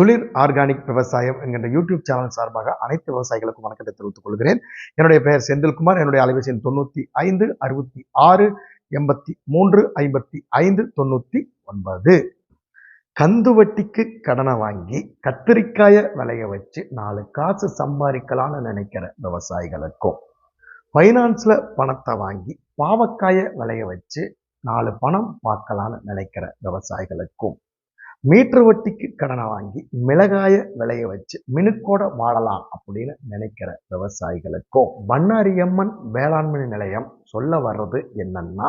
துளிர் ஆர்கானிக் விவசாயம் என்கின்ற யூடியூப் சேனல் சார்பாக அனைத்து விவசாயிகளுக்கும் வணக்கத்தை தெரிவித்துக் கொள்கிறேன். என்னுடைய பெயர் செந்தில்குமார். என்னுடைய அலைபேசி தொண்ணூற்றி ஐந்து அறுபத்தி ஆறு எண்பத்தி மூன்று ஐம்பத்தி ஐந்து தொண்ணூற்றி ஒன்பது. கந்துவட்டிக்கு கடனை வாங்கி கத்திரிக்காயை விளைய வச்சு நாலு காசு சம்பாதிக்கலாம்னு நினைக்கிற விவசாயிகளுக்கும் ஃபைனான்ஸில் பணத்தை வாங்கி பாவக்காயை விளைய வச்சு நாலு பணம் பார்க்கலான்னு நினைக்கிற விவசாயிகளுக்கும் மீட்டர் வட்டிக்கு கடனை வாங்கி மிளகாய விளைய வச்சு மினுக்கோட வாழலாம் அப்படின்னு நினைக்கிற விவசாயிகளுக்கும் பண்ணாரியம்மன் வேளாண்மை நிலையம் சொல்ல வர்றது என்னன்னா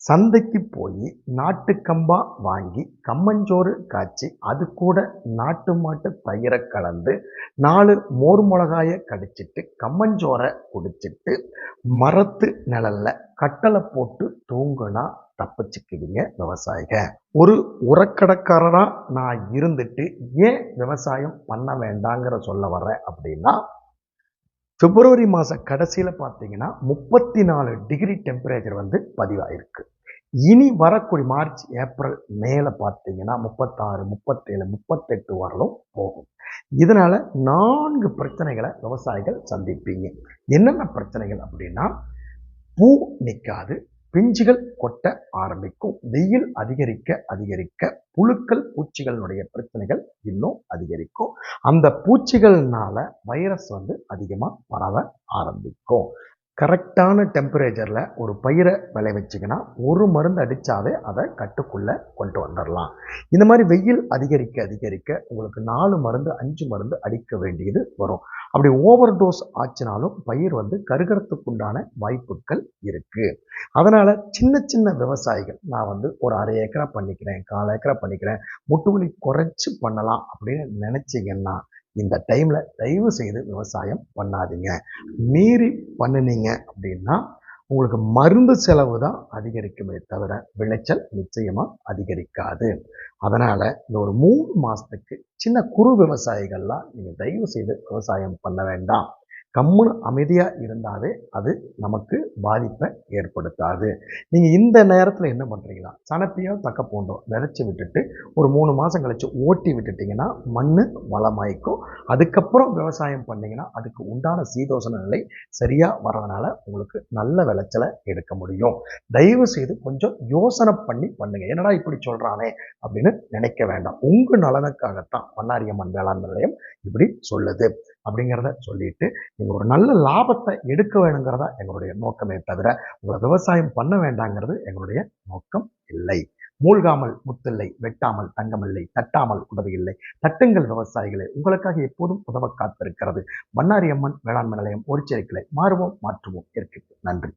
சந்தைக்கு போய் நாட்டு கம்பா வாங்கி கம்மஞ்சோறு காய்ச்சி அது கூட நாட்டு மாட்டு தயிரை கலந்து நாலு மோர் மிளகாய கடிச்சிட்டு கம்மஞ்சோரை குடிச்சிட்டு மரத்து நிழல்ல கட்டளை போட்டு தூங்குனா தப்பிச்சுக்குவீங்க விவசாயிக. ஒரு உரக்கடைக்காரரா நான் இருந்துட்டு ஏன் விவசாயம் பண்ண வேண்டாங்கிற சொல்ல வர்றேன் அப்படின்னா பிப்ரவரி மாத கடைசியில் பார்த்தீங்கன்னா முப்பத்தி நாலு டிகிரி டெம்பரேச்சர் வந்து பதிவாயிருக்கு. இனி வரக்கூடிய மார்ச் ஏப்ரல் மேலே பார்த்தீங்கன்னா முப்பத்தாறு முப்பத்தேழு முப்பத்தெட்டு வரலும் போகும். இதனால நான்கு பிரச்சனைகளை விவசாயிகள் சந்திப்பீங்க. என்னென்ன பிரச்சனைகள் அப்படின்னா பூ நிற்காது பிஞ்சுகள் கொட்ட ஆரம்பிக்கும். வெயில் அதிகரிக்க அதிகரிக்க புழுக்கள் பூச்சிகளுடைய பிரச்சனைகள் இன்னும் அதிகரிக்கும். அந்த பூச்சிகள்னால வைரஸ் வந்து அதிகமாக பரவ ஆரம்பிக்கும். கரெக்டான டெம்பரேச்சரில் ஒரு பயிரை விளை வச்சிங்கன்னா ஒரு மருந்து அடித்தாவே அதை கட்டுக்குள்ளே கொண்டு வந்துடலாம் இந்த மாதிரி வெயில் அதிகரிக்க அதிகரிக்க உங்களுக்கு நாலு மருந்து அஞ்சு மருந்து அடிக்க வேண்டியது வரும். அப்படி ஓவர் டோஸ் ஆச்சுனாலும் பயிர் வந்து கருகிறதுக்குண்டான வாய்ப்புகள் இருக்குது அதனால் சின்ன சின்ன விவசாயிகள் நான் வந்து ஒரு அரை ஏக்கரா பண்ணிக்கிறேன் கால் ஏக்கரா பண்ணிக்கிறேன் முட்டுவலி குறைச்சி பண்ணலாம் அப்படின்னு நினச்சிங்கன்னா இந்த டைமில் தயவு செய்து விவசாயம் பண்ணாதீங்க. மீறி பண்ணினீங்க அப்படின்னா உங்களுக்கு மருந்து செலவு தான் அதிகரிக்குமே தவிர விளைச்சல் நிச்சயமாக அதிகரிக்காது. அதனால் இந்த ஒரு மூணு மாதத்துக்கு சின்ன குறு விவசாயிகள்லாம் நீங்கள் தயவு செய்து விவசாயம் பண்ண வேண்டாம். கம்முன்னு அமைதியாக இருந்தாவே அது நமக்கு பாதிப்பை ஏற்படுத்தாது. நீங்கள் இந்த நேரத்தில் என்ன பண்ணுறீங்கன்னா சனப்பியோ தக்க போன்றோம் விதைச்சி விட்டுட்டு ஒரு மூணு மாதம் கழித்து ஓட்டி விட்டுட்டிங்கன்னா மண் வளமாய்க்கும். அதுக்கப்புறம் விவசாயம் பண்ணிங்கன்னா அதுக்கு உண்டான சீதோசன நிலை சரியாக வர்றதுனால உங்களுக்கு நல்ல விளைச்சலை எடுக்க முடியும். தயவு செய்து கொஞ்சம் யோசனை பண்ணி பண்ணுங்கள் என்னடா இப்படி சொல்கிறானே அப்படின்னு நினைக்க வேண்டாம். உங்கள் நலனுக்காகத்தான் பண்ணாரியம்மன் வேளாண் நிலையம் இப்படி சொல்லுது. அப்படிங்கிறத சொல்லிட்டு நீங்கள் ஒரு நல்ல லாபத்தை எடுக்க வேணுங்கிறதா எங்களுடைய நோக்கமே தவிர உங்களை விவசாயம் பண்ண வேண்டாங்கிறது எங்களுடைய நோக்கம் இல்லை. மூழ்காமல் முத்தில்லை வெட்டாமல் தங்கமில்லை தட்டாமல் உதவி இல்லை. தட்டுங்கள் விவசாயிகளே உங்களுக்காக எப்போதும் உதவ காத்திருக்கிறது. பண்ணாரி அம்மன் வேளாண்மை நிலையம் ஒரு மாறுவோம் மாற்றுவோம். இருக்கு. நன்றி.